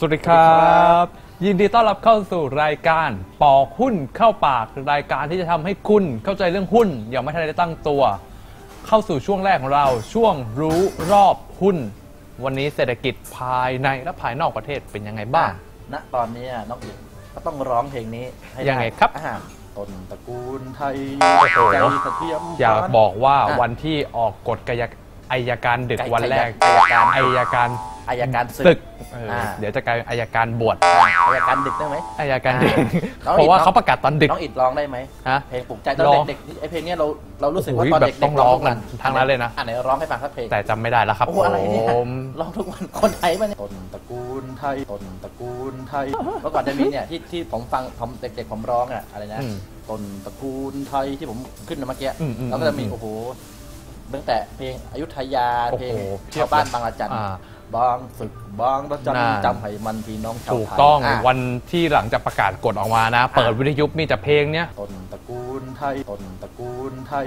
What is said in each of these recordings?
สวัสดีครับ ยินดีต้อนรับเข้าสู่รายการปอกหุ้นเข้าปากรายการที่จะทำให้คุณเข้าใจเรื่องหุ้นอย่างไม่ทันได้ตั้งตัว เข้าสู่ช่วงแรกของเราช่วงรู้รอบหุ้น วันนี้เศรษฐกิจภายในและภายนอกประเทศเป็นยังไงบ้าง ณตอนนี้น้องอิฐก็ต้องร้องเพลงนี้ให้ด้ยังไงครับ อ่าต้นตระกูลไทยโอ้โหใจเสถียรอยากบอกว่าอะวันที่ออกกฎกายอายการดึกไก่วันแรกไก่ไก่อายการ อายการศึศึกกเอออา เดี๋ยวจะกลายเป็นอายการบวชอ่าอายการดึกได้ไหม อายการดึกน้องเพราะว่าน้องเขาประกาศตอนดึก น้องอิดร้องได้ไหมฮะเพลงปลุกใจตอนร้องเด็กๆไอเพลงเนี้ยเราเรารู้สึกว่าโอ้โหตอนแบบเด็กๆต้องร้องกันทุทางนั้นเลยนะ อะไหนร้องให้ฟังสักเพลงแต่จำไม่ได้แล้วครับโอ้โหอะไรเนี่ยผมร้องทุกวันคนไทยป่ะเนี่ยต้นตระกูลไทยต้นตระกูลไทยเมื่อก่อนจะมีเนี่ยที่ที่ผมฟังผมเด็ก ๆ ผมร้องอะอะไรนะอืม ต้นตระกูลไทยที่ผมขึ้นมาเมื่อกี้อืมอืมแล้วก็จะมีอืมโอ้โหตั้งแต่เพลงอยุธยาโอ้เพโหลงเพียบชาวบ้านเลยบางระจันอ่า บางศึกบางระจันน่าจำให้มันพี่น้องชาวถูกไทยต้องะวันที่หลังจากประกาศกฎออกมานะ เปิดวิทยุมีแต่เพลงเนี้ยต้นตระกูลไทยต้นตระกูลไทย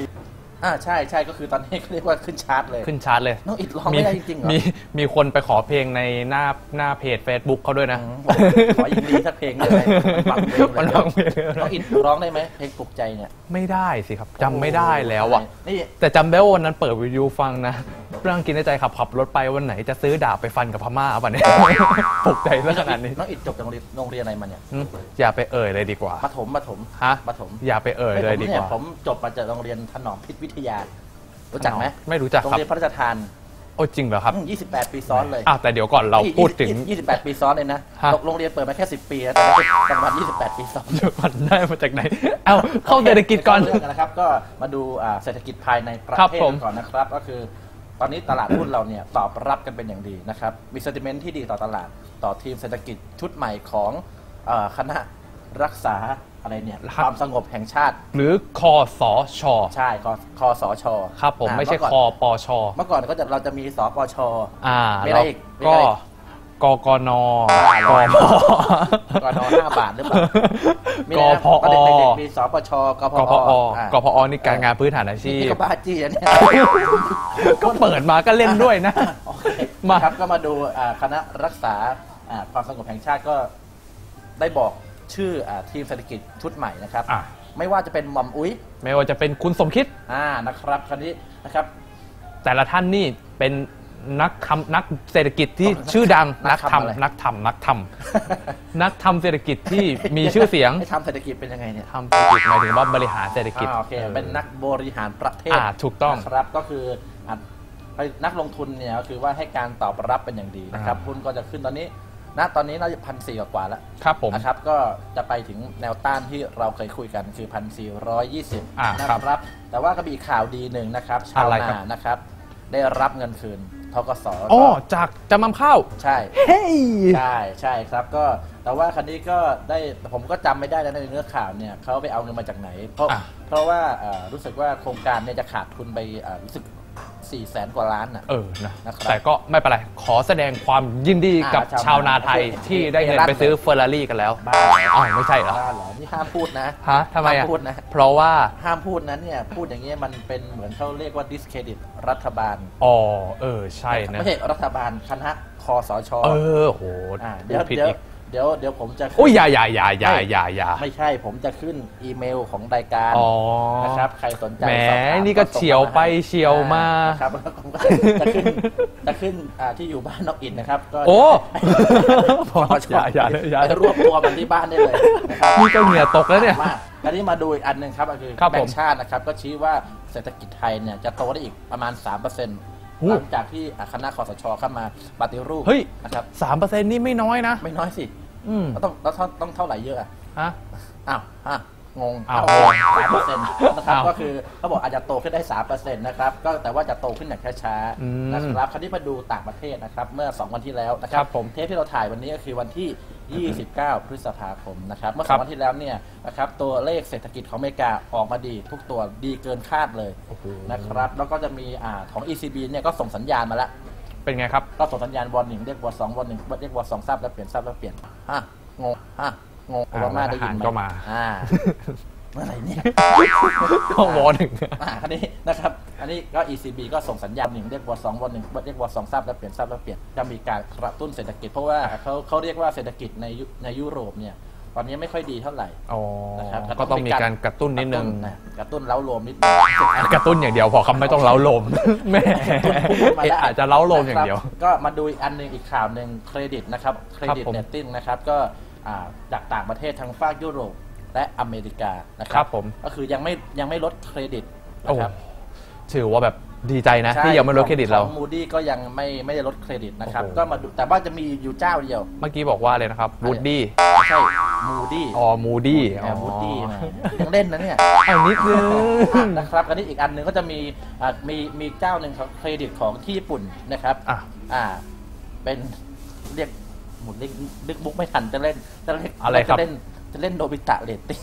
อ่าใช่ใช่ก็คือตอนนี้เขาเรียกว่าขึ้นชาร์ตเลยขึ้นชาร์ตเลยน้องอิดร้องไม่ได้จริงๆเหรอมีมีคนไปขอเพลงในหน้าหน้าเพจ Facebook เขาด้วยนะอืมบอกขอยินดีสักเพลงเลยฟังเพลงมันเลยร้องเพลงเลยน้องอิดร้องได้ไหมเพลงปลุกใจเนี่ยไม่ได้สิครับจำไม่ได้แล้วอะนี่แต่จำได้ว่าวันนั้นเปิดวิดีโอฟังนะร่างกินในใจขับขับรถไปวันไหนจะซื้อดาบไปฟันกับพม่าป่ะเนี่ย ปลุกใจซะขนาดนี้น้องอิดจบจากโรงเรียนโรงเรียนอะไรมาเนี่ยอืมอย่าไปเอ่ยเลยดีกว่าปฐมปฐมฮะปฐมอย่าไปเอ่ยเลยดีกนี่ว่า ผมจบมาจากโรงเรียนถนอมพิษวิทยา รู้จักไหมไม่รู้จักโรงครับเรียนพระราชทานโอ้จริงเหรอครับอืม28 ปีซ้อนเลยอ้าวแต่เดี๋ยวก่อนเราพูดถึง ยี่สิบแปดปีซ้อนเลยนะฮะ โรงเรียนเปิดมาแค่ 10 ปีนะแต่ว่าประมาณ28 ปีซ้อนเดี๋ยวก่อนได้มาจากไหน เอาเข้าเศรษฐกิจก่อน เรื่องนะครับก็มาดูอ่าเศรษฐกิจภายในประครับเทศผม ก่อนนะครับ ก็คือ ตอนนี้ตลาดหุ้นเราเนี่ยตอบรับกันเป็นอย่างดีนะครับมี sentiment ที่ดีต่อตลาดต่อทีมเศรษฐกิจชุดใหม่ของเอ่อคณะรักษาอะไรเนี่ยครับความสงบแห่งชาติ หรือคอสอชอใช่คคอสชครับผมอ่าไม่ใช่เก่นคอปอชอเมื่อก่อนก็จะเราจะมีสปชอ่ามีอะไรแล้วอีกมี ก็อะไรอีกกกนอ่ากพกนห้าบาทหรือเปล่ามีกอะไรนะพอตนเด็กๆมีสปชกพกพออ่ากพอนี่การงานพื้นฐานอาชีนี่พก็บ้าจี้อันเนี่ยก็เปิดมาก็เล่นด้วยนะโอเคมาครับก็มาดูอ่าคณะรักษาอ่าความสงบแห่งชาติก็ได้บอกชื่ออาทีมเศรษฐกิจชุดใหม่นะครับอะไม่ว่าจะเป็นหม่อมอุ้ยไม่ว่าจะเป็นคุณสมคิดอ่านะครับคราวนี้นะครับ แต่ละท่านนี่เป็น นักทำนักเศรษฐกิจที่ชื่อดังนันักกทำอะไรทำนักทำนักทำนักทำเศรษฐกิจที่มีชื่อเสียงให้ทำเศรษฐกิจเป็นยังไงเนี่ยทำเศรษฐกิจหมายถึงว่าบริหารเศรษฐกิจอ่าโอเคออเป็นนักบริหารประเทศอ่าถูกต้องนะครับก็คืออะนักลงทุนเนี่ยก็คือว่าให้การตอบรับเป็นอย่างดีนะครับอ่าหุ้นก็จะขึ้นตอนนี้ณตอนนี้น่าจะพันสี่กว่าๆแล้วครับผมนะครับก็จะไปถึงแนวต้านที่เราเคยคุยกันคือพันสี่ร้อยยี่สิบอ่านะครับครับ แต่ว่าก็มีข่าวดีหนึ่งนะครับชาวอะไรครันาบนะครับ ได้รับเงินคืน ทกสอ๋อก็จากจำนำข้าว ใช่เฮ้ยใช่ใช่ครับก็แต่ว่าคันนี้ก็ได้ผมก็จำไม่ได้แล้วในเนื้อข่าวเนี่ยเขาไปเอาเงินมาจากไหน เพราะอะเพราะว่าเอ่อรู้สึกว่าโครงการเนี่ยจะขาดทุนไปเอ่อรู้สึก 4ี่แสนกว่าล้านน่ะเออนะนะครับ แต่ก็ไม่เป็นไร ขอแสดงความยินดีกับอ่าชาวนาไทยโอเคที่ได้เงินเอรันไปซื้อเฟอร์รารี่กันแล้วบ้าเหรออ้าวไม่ใช่เหรอ บ้าเหรอนี่ห้ามพูดนะ ฮะทำไมอะ ห้ามพูดนะ เพราะว่า ห้ามพูดนั้นเนี่ย พูดอย่างนี้ยมันเป็นเหมือนเขาเรียกว่า discredit รัฐบาล อ๋อ เออ ใช่นะ ไม่ใช่รัฐบาลคณะคอสช เออโหอ่าพูเดี๋ยวดผิดเดี๋ยวอีก เดี๋ยวเดี๋ยวผมจะขึ้นโอ้ยอย่าอย่าอย่าอย่าอย่าอย่าไม่ใช่ผมจะขึ้นอีเมลของรายการอ๋อนะครับ ใครสนใจแหมสอบถามนี่ก็ส่งเฉียวไปเฉียวมาอ่นะครับแล้วผมก็จะขึ้นจะขึ้นอ่าที่อยู่บ้านนอกอินนะครับ ก็โอ้พออย่าอย่าอย่าไปรวบตัวมันที่บ้านได้เลยนะครับนี่ก็เหงื่อตกแล้วเนี่ยมาอันนี้มาดูอีกอันหนึ่งครับก็คือครับแบผงมก์ชาตินะครับ ก็ชี้ว่าเศรษฐกิจไทยเนี่ยจะโตได้อีกประมาณ 3%หูหลังจากที่อะคณะคอสชเข้ามาปฏิรูปเฮ้ยนะครับสามเปอร์เซ็นต์นี่ไม่น้อยนะ ไม่น้อยสิ อืมแล้วต้องแล้วต้องต้องเท่าไหร่เยอะอะฮะอ้าวฮะงงอ้าวสามเปอร์เซ็นต์นะครับอ้าวก็คือเขาบอกอาจจะโตขึ้นได้สามเปอร์เซ็นต์นะครับก็แต่ว่าจะโตขึ้นอย่างช้าอืมๆนะครับคราวนี้มาดูต่างประเทศนะครับ เมื่อ2วันที่แล้วนะคครัรับผมเทปที่เราถ่ายวันนี้ก็คือวันที่ 29 พฤษภาคมนะครับเมื่อสครัอบงวันที่แล้วเนี่ยนะครับตัวเลขเศรษฐกิจของอเมริกาออกมาดี ทุกตัวดีเกินคาดเลยโอ้โหนะครับแล้วก็จะมีอ่าของ ECB เนี่ยก็ส่งสัญญาณมาแล้ว เป็นไงครับ ก็ส่งสัญญาณวอลหนึ่งเรียกวอลสองวอลหนึ่งเรียกวอลสองทราบแล้วเปลี่ยนทราบแล้วเปลี่ยนฮะงงฮะงงโออ่าบามาได้ยินไหทหารก็มาอ่าเมื่อไหร่เนี่ยห้องวอหนึ่งอ่าคันนี้นะครับ อันนี้ก็ ECB ก็ส่งสัญญาณหนึ่งเรียกวอสองวอหนึ่งเรียกวอสองทราบแล้วเปลี่ยนทราบแล้วเปลี่ยนจะมีการกระตุ้นเศรษฐกิจเพราะว่าเขาเขาเรียกว่าเศรษฐกิจในยุในยุโรปเนี่ย ตอนนี้ไม่ค่อยดีเท่าไหร่อ๋อนะครับก็ต้องมีการกระตุ้นนิดนึงกระตุ้นเล้าโลมนิดนึงกระตุ้นอย่างเดียวพอคำไม่ต้องเล้าลมแม่มาได้อาจจะเล้าลมอย่างเดียวนะครับก็มาดูอีกอันหนึ่งอีกข่าวหนึ่งเครดิตนะครับเครดิตผมเนตติ้งนะครับก็อ่าจากต่างประเทศทางฝากยุโรปและอเมริกานะคครัรับบผมก็คือยังไม่ยังไม่ลดเครดิตโอ้นะครับถือว่าแบบ ดีใจนะใช่ที่ยังไม่ลดเครดิตเราของมูดี้ก็ยังไม่ไม่ได้ลดเครดิตนะครับโอ้โหก็มาดูแต่ว่าจะมีอยู่เจ้าเดียว เมื่อกี้บอกว่าเลยนะครับวูดดี้ไม่ใช่มูดี้อ๋อมูดี้แอมูดี้มายังเล่นนะเนี่ยเอานิดนึงอะนะครับอันนี้อีกอันหนึ่งก็จะมีอะมีมีเจ้าหนึ่งครับเครดิตของที่ญี่ปุ่นนะครับอะอ่าเป็นเรียกหมุนเรียกนึกมุกไม่ทันจะเล่นจะเล่นอะไรครับจะเล่นจะเล่นโนบิตะเรตติ้ง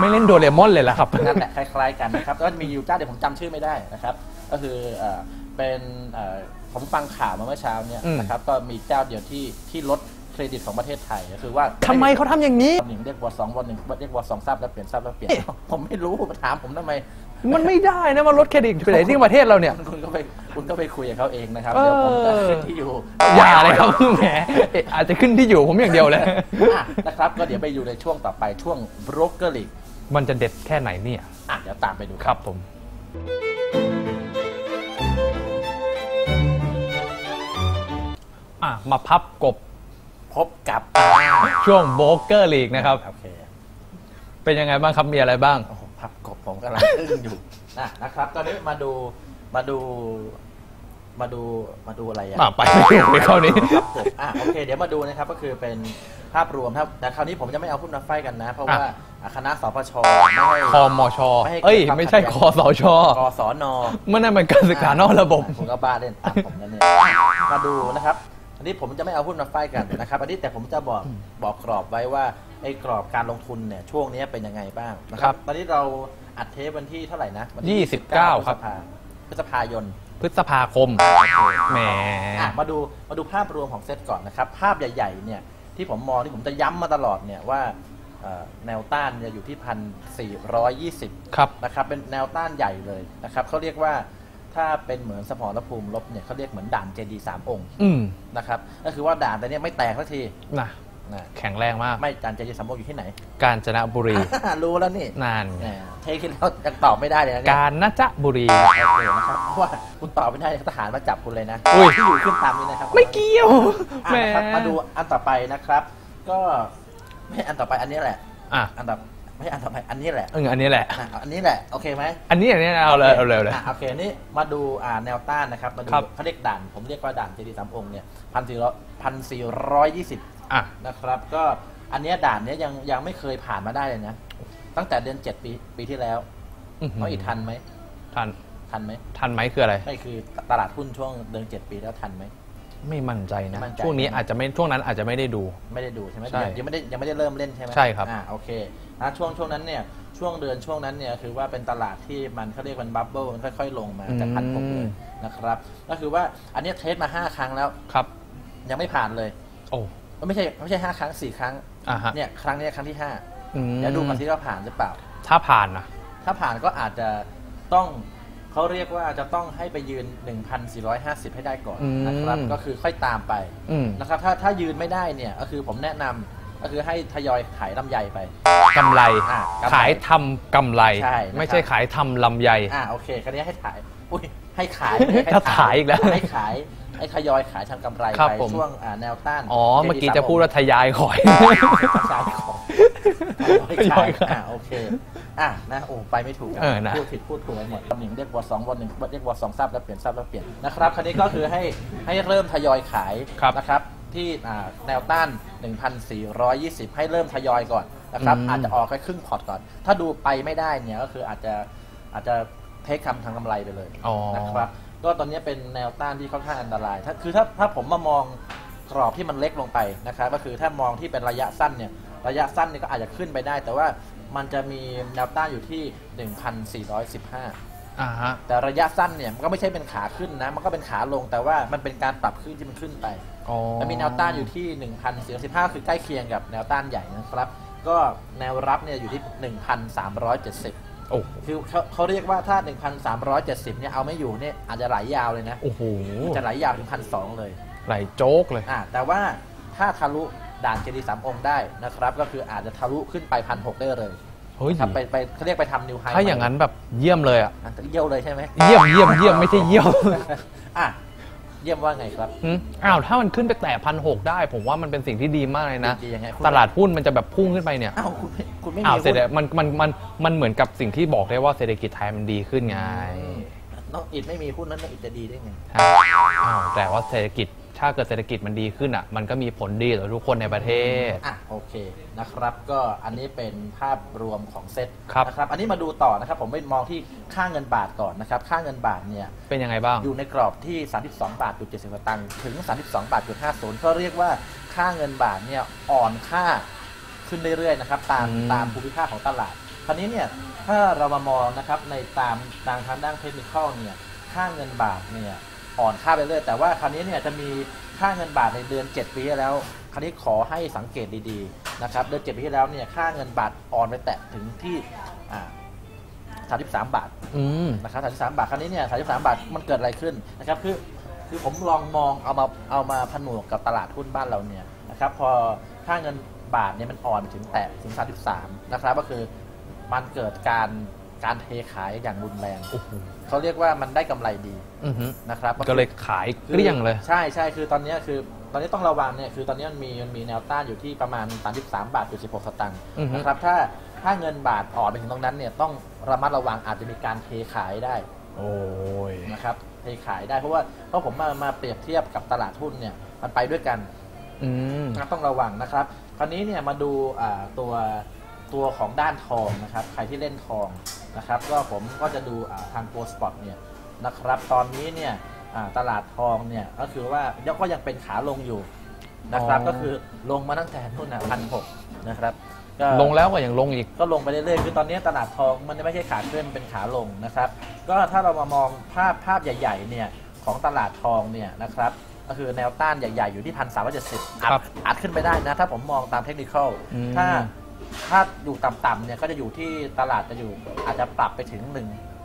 ไม่เล่นโดเรมอนเลยละครับนั่นแหละคล้ายๆกันนะครับก็มีอยู่เจ้าเดี๋ยวผมจำชื่อไม่ได้นะครับ ก็คือเอ่อเป็นเอ่อผมฟังข่าวมาเมื่อเช้าเนี่ยอืมนะครับก็มีเจ้าเดียวที่ที่ลดเครดิตของประเทศไทยก็คือว่าทำไมเขาทำอย่างนี้หนึ่งเรียกวอสองวันหนึ่งเรียกวอสองทราบแล้วเปลี่ยนทราบแล้วเปลี่ยนเอ๊ะผมไม่รู้มาถามผมทำไม มันไม่ได้นะมาลดเครดิตไปไหนที่ประเทศเราเนี่ยคุณก็ไปคุณก็ไปคุยกับเขาเองนะครับเออเดี๋ยวผมจะขึ้นที่อยู่อย่าเลยครับแหมเอ๊ะอาจจะขึ้นที่อยู่ผมอย่างเดียวเลยอะนะครับ ก็เดี๋ยวไปอยู่ในช่วงต่อไปช่วง broker league มันจะเด็ดแค่ไหนเนี่ยอะเดี๋ยวตามไปดูครับผม อะมาพับกบพบกับช่วงโบรกเกอร์ลีกนะครับ โอเคเป็นยังไงบ้างครับมีอะไรบ้าง โอ้โหพับกบผมกำลังอึ้งอยู่อะนะครับ ตอนนี้มาดูมาดู มาดูมาดูอะไรอะอะไปไม่ถูกเลยคราวนี้ ครับผมอะโอเค เดี๋ยวมาดูนะครับก็คือเป็นภาพรวมครับแต่คราวนี้ผมจะไม่เอาหุ้นมาไฟกันนะ เพราะว่าอะอะคณะสปชไม่ให้ คอมช ไม่ให้เกิดเอ้ย ความไม่ใช่ขัดคแย้องสชกศนมันนั่นเป็นการศึกษานอกระบบ ผมก็บ้าเล่นตามผมนั่นเนี่ยมาดูนะครับ อันนี้ผมจะไม่เอาหุ้นมาไฟกันนะครับ อันนี้แต่ผมจะบอกบอกกรอบไว้ว่าไอ้กรอบการลงทุนเนี่ยช่วงนี้เป็นยังไงบ้างนะคครัรับบตอนนี้เราอัดเทปวันที่เท่าไหร่นะวันที่29 ครับพฤษภาพฤษภายนพฤษภาคมแหมอะมาดูมาดูภาพรวมของเซตก่อนนะครับ ภาพใหญ่ๆเนี่ยที่ผมมองที่ผมจะย้ำมาตลอดเนี่ยว่าเอ่อแนวต้านเนี่ยอยู่ที่พันสี่ร้อยยี่สิบครับนะครับเป็นแนวต้านใหญ่เลยนะครับเขาเรียกว่า ถ้าเป็นเหมือนสมรภูมิลบเนี่ยเขาเรียกเหมือนด่านเจดีสามองค์อืมนะครับก็คือว่าด่านแต่เนี้ยไม่แตกสักทีนะนะแข็งแรงมาก ไม่ด่านเจดีสามองค์อยู่ที่ไหน กาญจนบุรี รู้แล้วนี่นานไงแหมเทคิดแล้วยังตอบไม่ได้เลยนะเนี่ยกาญจนบุรี โอเคนะครับเพราะว่าคุณตอบไม่ได้ทหารมาจับคุณเลยนะอุ้ย ที่อยู่ขึ้นตามนี้นะครับ ไม่เกี่ยวอะแหมนะครับมาดูอันต่อไปนะครับ ก็ไม่อันต่อไปอันนี้แหละ อะ อันต่อ ไม่อันต่อไปอันนี้แหละเอออันนี้แหละอะอันนี้แหละโอเคไหมอันนี้อันนี้เอาเลยเอาเลยเอาเลยอะโอเคนี่มาดูอ่าแนวต้านนะครับมาดูครับ เขาเรียกด่าน ผมเรียกว่าด่านเจดีสามองค์เนี่ยพันสี่ร้อยพันสี่ร้อยยี่สิบ อะ นะครับก็อันเนี้ยด่านเนี้ยยังยังไม่เคยผ่านมาได้เลยนะ ตั้งแต่เดือนเจ็ดปีปีที่แล้วอื้อหือน้องอีกทันไหมทันทันไหมทันไหมคืออะไร ไม่คือตลาดหุ้นช่วงเดือนเจ็ดปีแล้วทันไหม ไม่มั่นใจนะ ไม่มั่นใจ ช่วงนี้อาจจะไม่ช่วงนั้นอาจจะไม่ได้ดู ไม่ได้ดูใช่ไหมใช่ยังไม่ได้ยังไม่ได้เริ่มเล่นใช่ไหมใช่ครับอ่าโอเคนะช่วงช่วงนั้นเนี่ยช่วงเดือนช่วงนั้นเนี่ยคือว่าเป็นตลาดที่มันเขาเรียกมันบับเบิ้ลมันค่อย ๆ ลงมาจากพันหกเลยนะครับ ก็คือว่าอันเนี้ยเทสมาห้าครั้งแล้วครับ ยังไม่ผ่านเลยโอ้ไม่ใช่ไม่ใช่ห้าครั้งสี่ครั้งอะฮะเนี่ยครั้งเนี้ยครั้งที่ห้าอืมเดี๋ยวดูกันที่ว่าผ่านหรือเปล่า ถ้าผ่านนะถ้าผ่านก็อาจจะต้อง เขาเรียกว่าจะต้องให้ไปยืน 1,450 ให้ได้ก่อนนะครับ ก็คือค่อยตามไปอืมนะครับ ถ้าถ้ายืนไม่ได้เนี่ยก็คือผมแนะนำก็คือให้ทยอยขายลำไยไปกำไรอะกำไรขายทำกำไรใช่นะครับไม่ใช่ขายทำลำไยอ่าโอเคคราวนี้ให้ถ่ายอุ้ยให้ขายจะขายอีกแล้วให้ขายให้ทยอยขายทำกำไรครับไปผมช่วงอ่าแนวต้านอ๋อเมื่อกี้จะพูดว่าทยายขอยขายของทยอยขายอ่าโอเค อะนะโอ้ไปไม่ถูกเออนะพูดผิดพูดถูกไปหมดตำแหน่งเรียกวอสองวอหนึ่งเรียกวอสองทราบแล้วเปลี่ยนทราบแล้วเปลี่ยนนะครับคราวนี้ก็คือให้ให้เริ่มทยอยขายครับนะครับที่อ่าแนวต้าน 1,420 ให้เริ่มทยอยก่อนนะครับอืมอาจจะออกแค่ครึ่งพอร์ตก่อน ถ้าดูไปไม่ได้เนี่ยก็คืออาจจะอาจจะเทคคำทางกำไรไปเลยอ๋อนะครับก็ตอนนี้เป็นแนวต้านที่ค่อนข้างอันตรายถ้าคือถ้าถ้าผมมามองกรอบที่มันเล็กลงไปนะครับก็คือถ้ามองที่เป็นระยะสั้นเนี่ยระยะสั้นเนี่ยก็อาจจะขึ้นไปได้ แต่ว่า มันจะมีแนวต้านอยู่ที่ 1,415อ่าฮะแต่ระยะสั้นเนี่ยมันก็ไม่ใช่เป็นขาขึ้นนะ มันก็เป็นขาลงแต่ว่ามันเป็นการปรับขึ้นที่มันขึ้นไปอ๋อแล้วมีแนวต้านอยู่ที่ 1,415 คือใกล้เคียงกับแนวต้านใหญ่นะครับ ก็แนวรับเนี่ยอยู่ที่ 1,370โอ้โหคือเขาเขาเรียกว่าถ้า 1,370 เนี่ยเอาไม่อยู่เนี่ยอาจจะไหลยาวเลยนะ โอ้โห จะไหลยาวถึงพันสเลย ไหลโจ๊กเลย อ่าแต่ว่าถ้าทะลุ ด่านเจดีย์สามองค์ได้นะครับก็คืออาจจะทะลุขึ้นไปพันหได้เลยเฮ้ยครับไปไปเขาเรียกไปทำนิวไฮถ้าอย่างนั้นแบบเยี่ยมเลยอะอะเยี่ยวเลยใช่ไหมเยี่ยมเยี่ยมเยี่ยมไม่ใช่เยี่ยมอะเยี่ยมว่าไงครับหืมอ้าวถ้ามันขึ้นไปแตะพันหกได้ ผมว่ามันเป็นสิ่งที่ดีมากเลยนะดียังไงคุณตลาดหุ้นมันจะแบบพุ่งขึ้นไปเนี่ยอ้าวคุณไม่คุณไม่อ้าวมีเสร็จหุ้นแล้วมันมันมันมันเหมือนกับสิ่งที่บอกได้ว่าเศรษฐกิจไทยมันดีขึ้นไงน้องอิดไม่มีหุ้นนั้นน้องอิดจะดีได้ไงฮะอ้าวแต่ว่าเศรษฐกิจ ถ้าเกิดเศรษฐกิจมันดีขึ้นอะมันก็มีผลดีต่อทุกคนในประเทศ อะโอเคนะครับก็อันนี้เป็นภาพรวมของเซ็ตครับนะครับอันนี้มาดูต่อนะครับผมไปมองที่ค่าเงินบาทก่อนนะครับค่าเงินบาทเนี่ยเป็นยังไงบ้าง อยู่ในกรอบที่ 32 บาทจุด70สตางค์ถึง 32 บาทจุด50ก็เรียกว่าค่าเงินบาทเนี่ยอ่อนค่าขึ้นเรื่อยๆนะครับตามอืม ตามภูมิภาคของตลาดคราวนี้เนี่ยถ้าเรามามองนะครับในตามทางทางด้านเทคนิคเนี่ยค่าเงินบาทเนี่ย อ่อนค่าไปเรื่อยแต่ว่าคราวนี้เนี่ยจะมีค่าเงินบาทในเดือน 7 ปีที่แล้ว คราวนี้ขอให้สังเกตดีๆนะครับเดือน 7 ปีที่แล้วเนี่ยค่าเงินบาทอ่อนไปแตะถึงที่อ่า33 บาทอืมนะครับ33 บาทคราวนี้เนี่ย33 บาทมันเกิดอะไรขึ้นนะครับคือคือผมลองมองเอามาเอามาผนวกกับตลาดหุ้นบ้านเราเนี่ยนะครับพอค่าเงินบาทเนี่ยมันอ่อนไปถึงแตะถึง33นะครับก็คือมันเกิดการ การเทขายอย่างรุนแรงโอ้โหเขาเรียกว่ามันได้กำไรดีอือหือนะครับก็เลยขายเกลี้ยงเลย ใช่ใช่คือตอนเนี้ยคือตอนนี้ต้องระวังเนี่ยคือตอนนี้มันมีมันมีแนวต้านอยู่ที่ประมาณ 33 บาทจุด16สตางค์อือฮึนะครับถ้าถ้าเงินบาทอ่อนไปถึงตรงนั้นเนี่ยต้องระมัดระวังอาจจะมีการเทขายได้ โอ้ยนะครับเทขายได้เพราะว่าเพราะผมมามาเปรียบเทียบกับตลาดหุ้นเนี่ยมันไปด้วยกันอืมนะครับต้องระวังนะครับ คราวนี้เนี่ยมาดูอ่าตัวตัวของด้านทองนะครับ ใครที่เล่นทอง นะครับ ก็ผมก็จะดูอ่าทางโกลสปอตเนี่ยนะครับ ตอนนี้เนี่ยอ่าตลาดทองเนี่ยก็คือว่ายังก็ยังเป็นขาลงอยู่นะครับอ๋อก็คือลงมาตั้งแต่นู่นนะพันหกนะครับก็ลงแล้วก็ยังลงอีกก็ลงไปเรื่อยๆคือตอนนี้ตลาดทองมันไม่ใช่ขาขึ้นเป็นขาลงนะครับ ก็ถ้าเรามามองภาพภาพใหญ่ๆเนี่ยของตลาดทองเนี่ยนะครับก็คือแนวต้านใหญ่ ๆ อยู่ที่พันสามร้อยเจ็ดสิบอัดครับอัดขึ้นไปได้นะ ถ้าผมมองตามเทคนิคอลอืมถ้า ถ้าอยู่ต่ำๆเนี่ยก็จะอยู่ที่ตลาดจะอยู่อาจจะปรับไปถึง 1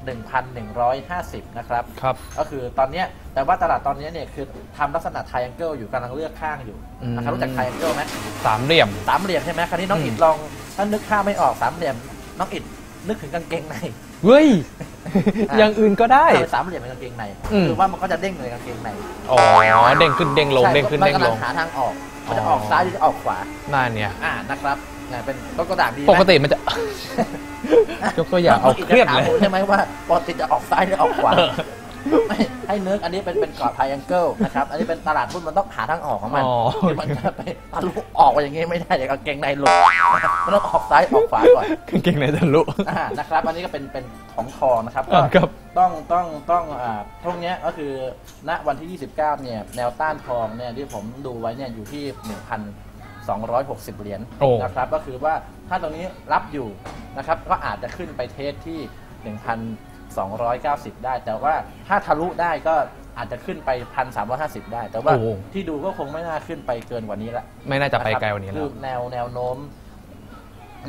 1,150 นะครับ ครับ ก็คือตอนเนี้ยแต่ว่าตลาดตอนเนี้ยเนี่ยคือทำลักษณะไทแองเกิลอยู่กำลังเลือกข้างอยู่นะครับอืมรู้จักไทแองเกิลไหมสามเหลี่ยม สามเหลี่ยมใช่ไหมคราวนี้น้องอืม อิดลองถ้านึกภาพไม่ออกสามเหลี่ยมน้องอิดนึกถึงกางเกงใน เฮ้ย อะ อย่างอื่นก็ได้ถ้าเป็นสามเหลี่ยมเป็นกางเกงในอืม คือว่ามันก็จะเด้งเลยกางเกงในอ๋อ เด้งขึ้นเด้งลง ใช่เด้งขึ้นมันเด้งกำลลังงหาทางออก มันจะอ๋อออกซ้ายหรือจะออกขวานั่นเนี่ยอ่านะครับเนี่ยเป็นต้นกระดาษดีไหมปกติมันจะ ยกตัวอย่างเอาเครียดเลยน้งอิฐจะถามผมใช่ไหมว่าปกติจะออกซ้ายหรือออกขวา ไม่ให้นึกอันนี้เป็นเป็นกรอบไทแองเกิลนะครับ อันนี้เป็นตลาดหุ้นมันต้องหาทางออกของมันอ๋อ คือมันจะไปทะลุออกไปอย่างงี้ไม่ได้เดี๋ยวกางเกงในหลุดมันต้องออกซ้ายออกขวาก่อนกางเกงในทะลุ อ่านะครับ อันนี้ก็เป็นเป็นของทองนะครับอ่าครับ ต้องต้องต้องอ่าพวกเนี้ยก็คือณวันที่ 29 เนี่ยแนวต้านทองเนี่ยที่ผมดูไว้เนี่ยอยู่ที่ 1,260 เหรียญโอ้ นะครับก็คือว่าถ้าตรงนี้รับอยู่นะครับก็อาจจะขึ้นไปเทสที่ 1,290 ได้ แต่ว่าถ้าทะลุได้ก็อาจจะขึ้นไป 1,350 ได้ แต่ว่าโอ้ที่ดูก็คงไม่น่าขึ้นไปเกินกว่านี้ละ ไม่น่าจะไปไกลกว่านี้คืแล้อวแนวแนวโน้ม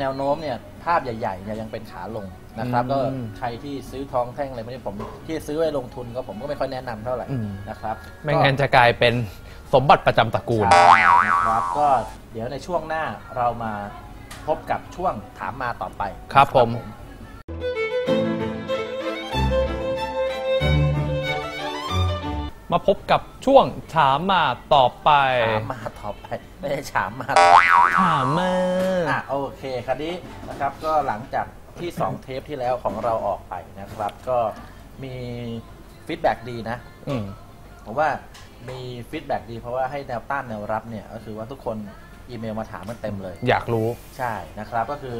แนวโน้มเนี่ยภาพใหญ่ๆเนี่ยยังเป็นขาลงนะครับ อืมก็ใครที่ซื้อทองแท่งอะไรไม่ได้ผม ที่ซื้อไว้ลงทุนก็ผมก็ไม่ค่อยแนะนำเท่าไหร่อืม นะครับไม่งั้นจะกลายเป็นสมบัติประจำตระกูลใช่นะครับก็เดี๋ยวในช่วงหน้าเรามาพบกับช่วงถามมาต่อไปครับผม มาพบกับช่วงถามมาต่อไปถามมาต่อไปไม่ใช่ถามมาถามมาอะโอเคคราวนี้นะครับก็หลังจากที่2เทปที่แล้วของเราออกไปนะครับ ก็มีฟีดแบ็ดีนะอืมผมว่ามีฟีดแบ็ดีเพราะว่าให้แนวต้านแนวรับเนี่ยก็คือว่าทุกคนอีเมลมาถามมันเต็มเลย อยากรู้ใช่นะครับก็คือ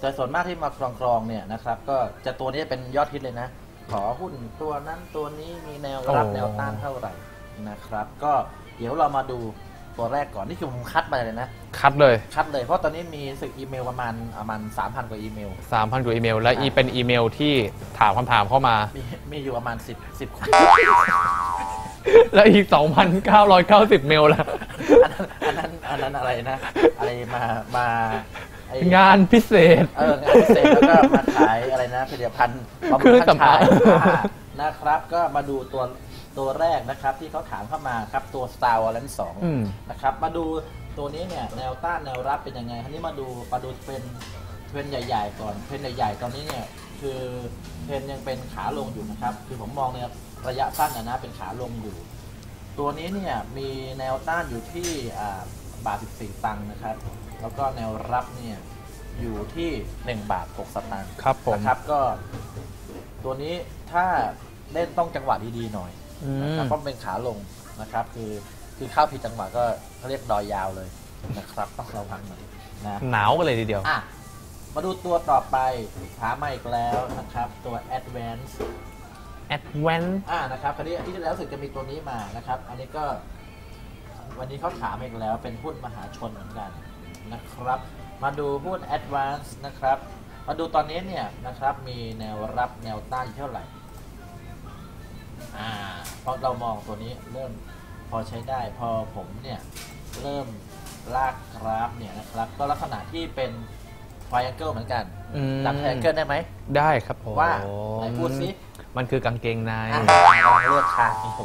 แต่ส่วนมากที่มาครองครองๆเนี่ยนะครับ ก็จะตัวนี้เป็นยอดฮิตเลยนะ ขอหุ้นตัวนั้นตัวนี้มีแนวรับโอ้แนวต้านเท่าไหร่นะครับ ก็เดี๋ยวเรามาดูตัวแรกก่อนนี่คือผมคัดมาเลยนะ คัดเลยคัดเลยเพราะตอนนี้มีสึกอีเมลประมาณประมาณสามพันกว่าอีเมล3,000กว่าอีเมล และอ่าอีเป็นอีเมลที่ถามคำถามเข้ามา มีมีอยู่ประมาณสิบสิบคนและอีก 2,990 เมลแล้วอันนั้นอันนั้นอันนั้นอะไรนะ อะไรมามาไอ้ งานพิเศษ เอองานพิเศษแล้วก็มาขายอะไรนะผลิตภัณฑ์บำเครื่รุองงท่านสำอางชายอ่านะครับ ก็มาดูตัวตัวแรกนะครับ ที่เขาถามเข้ามาครับตัว Star Wars อืม 2นะครับ มาดูตัวนี้เนี่ยแนวต้านแนวรับเป็นยังไงทีนี้มาดูมาดูเป็นเทรนด์ใหญ่ ๆ ก่อนเทรนด์ใหญ่ ๆ ตอนนี้เนี่ยคือเทรนด์ยังเป็นขาลงอยู่นะครับ คือผมมองในระยะสั้นนะนะเป็นขาลงอยู่ ตัวนี้เนี่ยมีแนวต้านอยู่ที่อ่าบาท14ตังค์นะครับ แล้วก็แนวรับเนี่ยอยู่ที่ 1 บาท 6 สตางค์ครับผมนะครับก็ ตัวนี้ถ้าเล่นต้องจังหวะดีๆหน่อยอืนะครับมเพราะมันเป็นขาลงนะครับ คือคือเข้าผิดจังหวะก็เขาเรียกดอยยาวเลยนะครับ ต้องระวังหน่อยนะหนาวกันเลยทีเดียวอะมาดูตัวต่อไปถามมาอีกแล้วนะครับ ตัว Advance Advance อ่านะครับคราวนี้อาที่ที่แล้วรู้สึกจะมีตัวนี้มานะครับ อันนี้ก็วันนี้เขาถามอีกแล้วเป็นหุ้นมหาชนเหมือนกัน นะครับ มาดูหุ้น Advance นะครับ มาดูตอนนี้เนี่ยนะครับมีแนวรับแนวต้านอยู่เท่าไหร่อ่าเพราะเรามองตัวนี้เริ่มพอใช้ได้พอผมเนี่ยเริ่มลากกราฟเนี่ยนะครับ ก็ลักษณะที่เป็น triangle เหมือนกันอืมจำ triangle ได้ไหมได้ครับผมว่าไหนพูดสิมันคือกางเกงในอะลองเลือกทางโอ้โห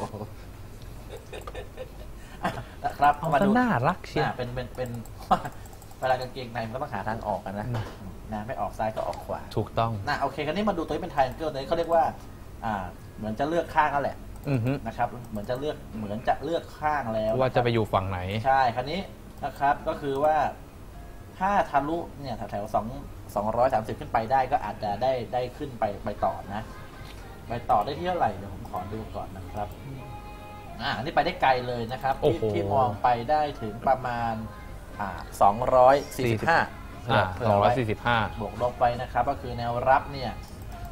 อะนะครับเอามาซะดูน่ารักเชียวอะเป็นเป็นเป็น เวลากางเกงในมันก็ต้องหาทางออกกันนะนะนะไม่ออกซ้ายก็ออกขวาถูกต้องนะโอเคคราวนี้มาดูตัวนี้เป็น triangle ตัวนี้เขาเรียกว่าอ่า เหมือนจะเลือกข้างนั่นแหละอือฮึนะครับ เหมือนจะเลือกเหมือนจะเลือกข้างแล้วว่าจะไปนคอยู่ฝั่งไหนรับใช่คราวนี้นะครับก็คือว่าถ้าทะลุเนี่ยแถวๆสองสองร้อยสามสิบขึ้นไปได้ก็อาจจะได้ได้ขึ้นไปไปต่อนะไปต่อได้ที่เท่าไหร่เดี๋ยวผมขอดูก่อนนะครับอ่าอันนี้ไปได้ไกลเลยนะครับโอ้ที่โหที่มองไปได้ถึงประมาณ อ่าสองร้อยสี่สิบห้าอ่าสองร้อยสี่สิบห้าบวกลบไปนะครับ ก็คือแนวรับเนี่ย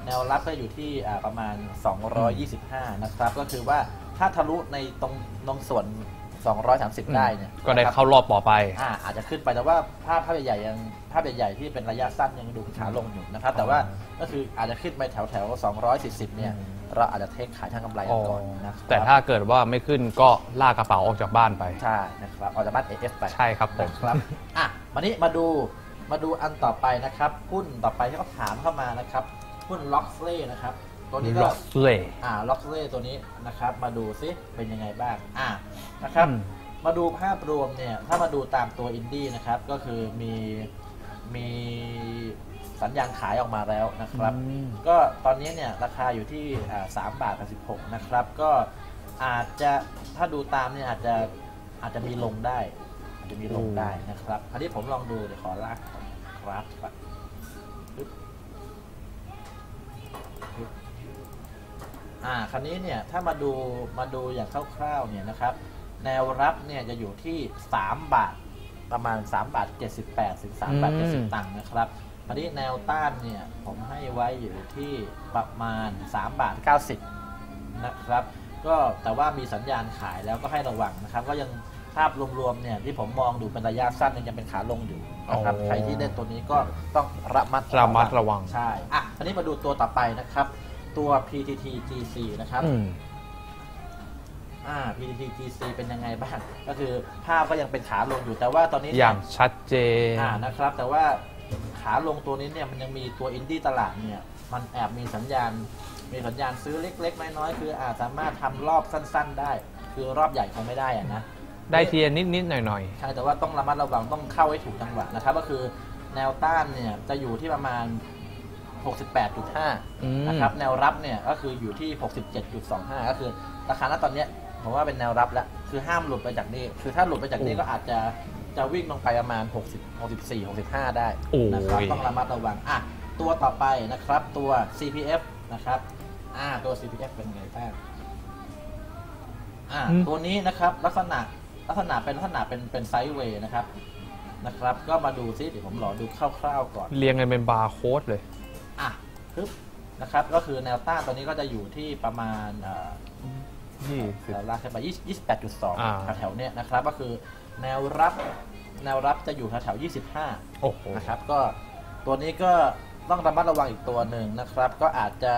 แนวรับก็อยู่ที่อ่าประมาณ 225 นะครับ ก็คือว่าถ้าทะลุในตรงตรงส่วน 230 ได้เนี่ยก็ได้นะครับเข้ารอบต่อไปอ่าอาจจะขึ้นไปแต่ว่าภาพภาพใหญ่ๆยังภาพใหญ่ๆที่เป็นระยะสั้นยังดูขาลงอยู่นะครับ แต่ว่าก็คืออาจจะขึ้นไปแถวแถวๆ240 เนี่ย เราอาจจะเทคขายทางกำไรกันก่อนนะครับแต่ถ้าเกิดว่าไม่ขึ้นก็ลากกระเป๋าออกจากบ้านไป ใช่นะครับออกจากบ้าน AF ไปใช่ครับผมนะครับอะวันนี้มาดูมาดูอันต่อไปนะครับหุ้นต่อไปที่เขาถามเข้ามานะครับหุ้นล็อกเล่นะครับตัวนี้ก็ล็อกเล่อ่าล็อกเล่ตัวนี้นะครับ มาดูซิเป็นยังไงบ้างอ่านะครับอืมมาดูภาพรวมเนี่ยถ้ามาดูตามตัวอินดี้นะครับ ก็คือมีมี สัญญาณขายออกมาแล้วนะครับอืมก็ตอนนี้เนี่ยราคาอยู่ที่อ่าสามบาทกับสิบหกนะครับ ก็อาจจะถ้าดูตามเนี่ยอาจจะอาจจะมีลงได้ อาจจะมีลงได้นะครับอันนี้ผมลองดูเดี๋ยวขอลากกราฟก่อนปึ๊บปึ๊บอ่าคราวนี้เนี่ยถ้ามาดูมาดูอย่างคร่าวๆเนี่ยนะครับ แนวรับเนี่ยจะอยู่ที่ 3 บาทประมาณ 3 บาท 78 ถึง3บาทอืม70ตังค์นะครับ อันนี้แนวต้านเนี่ย ผมให้ไว้อยู่ที่ประมาณ 3 บาท 90 นะครับ ก็แต่ว่ามีสัญญาณขายแล้วก็ให้ระวังนะครับ ก็ยังภาพรวมๆเนี่ยที่ผมมองดูเป็นระยะสั้นยังเป็นขาลงอยู่นะครับอ๋อใครที่เล่นตัวนี้ก็ต้องระมัดระมัดระวังใช่อะอันนี้มาดูตัวต่อไปนะครับ ตัว PTT GC นะครับอืมอ่า PTT GC เป็นยังไงบ้าง ก็คือภาพก็ยังเป็นขาลงอยู่แต่ว่าตอนนี้อเนี่ย่างชัดเจนอ่านะครับ แต่ว่า ขาลงตัวนี้เนี่ยมันยังมีตัวอินดี้ตลาดเนี่ยมันแอบมีสัญญาณ มีสัญญาณซื้อเล็กๆน้อยๆคืออาจสามารถทำรอบสั้น ๆ ได้ คือรอบใหญ่คงไม่ได้อะนะได้เทียนนิดๆหน่อยใช่แต่ว่าต้องระมัดระวังต้องเข้าให้ถูกจังหวะนะครับ ก็คือแนวต้านเนี่ยจะอยู่ที่ประมาณ 68.5อืมนะครับ แนวรับเนี่ยก็คืออยู่ที่ 67.25 ก็คือราคาณตอนเนี้ยผมว่าเป็นแนวรับแล้ว คือห้ามหลุดไปจากนี้ คือถ้าหลุดไปจากนี้โอ้ก็อาจจะ จะวิ่งลงไปประมาณ 60 64 65 ได้โอ้ยนะครับต้องระมัดระวังอะตัวต่อไปนะครับตัว CPF นะครับอ่าตัว CPF เป็นไงบ้างอ่าอืมตัวนี้นะครับลักษณะลักษณะเป็นลักษณะเป็นเป็นไซด์เวย์นะครับนะครับ ก็มาดูซิเดี๋ยวผมรอดูคร่าวๆก่อนๆเรียงกันเป็นบาร์โค้ดเลยอะปึ๊บนะครับ ก็คือแนวต้านตัวนี้ก็จะอยู่ที่ประมาณเอ่อยี่สิบแถวลากขึ้นไป20อ่า28.2แถวๆเนี้ยนะครับ ก็คือแนวรับ แนวรับจะอยู่แถวๆ25โอ้โหนะครับก็ตัวนี้ก็ต้องระมัดระวังอีกตัวหนึ่งนะครับ ก็อาจจะ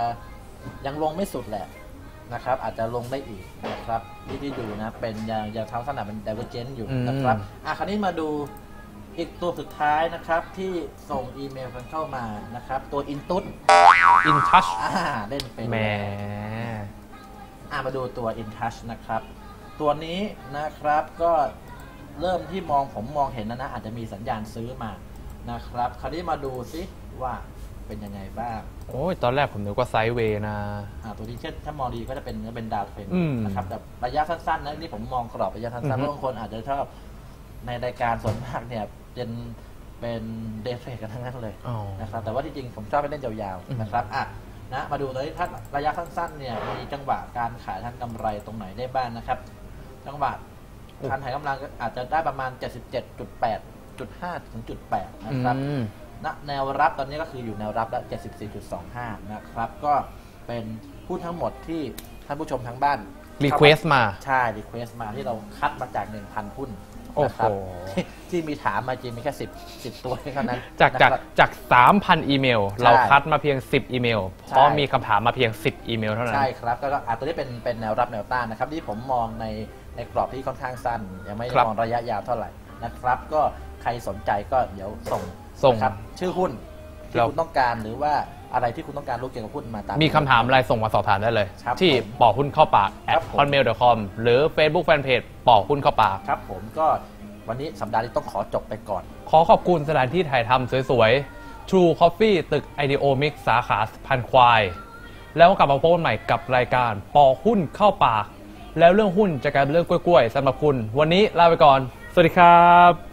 ยังลงไม่สุดแหละนะครับ อาจจะลงได้อีกนะครับที่ที่ดูนะเป็นยังยังทำลักษณะเป็น divergent อยู่นะครับอะคราวนี้มาดูอีกตัวสุดท้ายนะครับที่ส่งอีเมลกันเข้ามานะครับ ตัวอินตุต in touch อ่าเล่นเป็นแหมอ่ามาดูตัว InTouch นะครับ ตัวนี้นะครับก็ เริ่มที่มองผมมองเห็นนะนะอาจจะมีสัญญาณซื้อมานะครับ คราวนี้มาดูซิว่าเป็นยังไงบ้างโอ้ยตอนแรกผมนึกว่าไซด์เวย์นะอ่าตัวนี้เช่นถ้ามองดีก็จะเป็นเป็นดาวเทรนอืมนะครับแต่ระยะสั้นๆนะนี่ผมมองกรอบระยะสั้นๆอือฮึเพราะบางคนอาจจะชอบในรายการส่วนมากเนี่ยเป็นเป็นเดย์เทรดกันทั้งนั้นเลยอ๋อนะครับแต่ว่าที่จริงผมชอบไปเล่นยาวอืมๆนะครับอะนะมาดูตอนนี้ถ้าระยะสั้นๆเนี่ยมีจังหวะการขายทางกำไรตรงไหนได้บ้างนะครับ จังหวะ การขายกำลังก็อาจจะได้ประมาณ 77.8 5ถึง8นะครับอืมณแนวรับตอนนี้ก็คืออยู่แนวรับแล้ว 74.25 นะครับ ก็เป็นหุ้นทั้งหมดที่ท่านผู้ชมทางบ้าน request มา ใช่รีเควสมาที่เราคัดมาจาก 1,000 หุ้นโอ้นะโหครับที่ที่มีถามมาจริงมีแค่10 10 ตัวเท่านั้น จากจากนะครับจาก 3,000 อีเมล เราคัดมาเพียง 10 อีเมล เพราะใช่มีคำถามมาเพียง 10 อีเมลเท่านั้น ใช่ครับ ก็ก็อะตัวนี้เป็นเป็นแนวรับแนวต้านนะครับ ที่ผมมองใน ในกรอบที่ค่อนข้างสั้น ยังไม่ได้ครับมองระยะยาวเท่าไหร่นะครับ ก็ใครสนใจก็เดี๋ยวส่งส่งนะครับ ชื่อหุ้นที่เราคุณต้องการหรือว่าอะไรที่คุณต้องการรู้เกี่ยวกับหุ้นมาตาม มีคำถามอะไรส่งมาสอบถามได้เลยครับที่ผมปอกหุ้นเข้าปากครั at บผม hotmail.com หรือ Facebook Fanpage ปอกหุ้นเข้าปากครับผมก็วันนี้สัปดาห์นี้ต้องขอจบไปก่อน ขอขอบคุณสถานที่ถ่ายทำสวยๆ True Coffee ตึก IDEO Mix สาขาพันควาย แล้วกลับมาพบกันใหม่กับรายการปอกหุ้นเข้าปาก แล้วเรื่องหุ้นจะกลายเป็นเรื่องกล้วยๆสำหรับคุณ วันนี้ลาไปก่อน สวัสดีครับ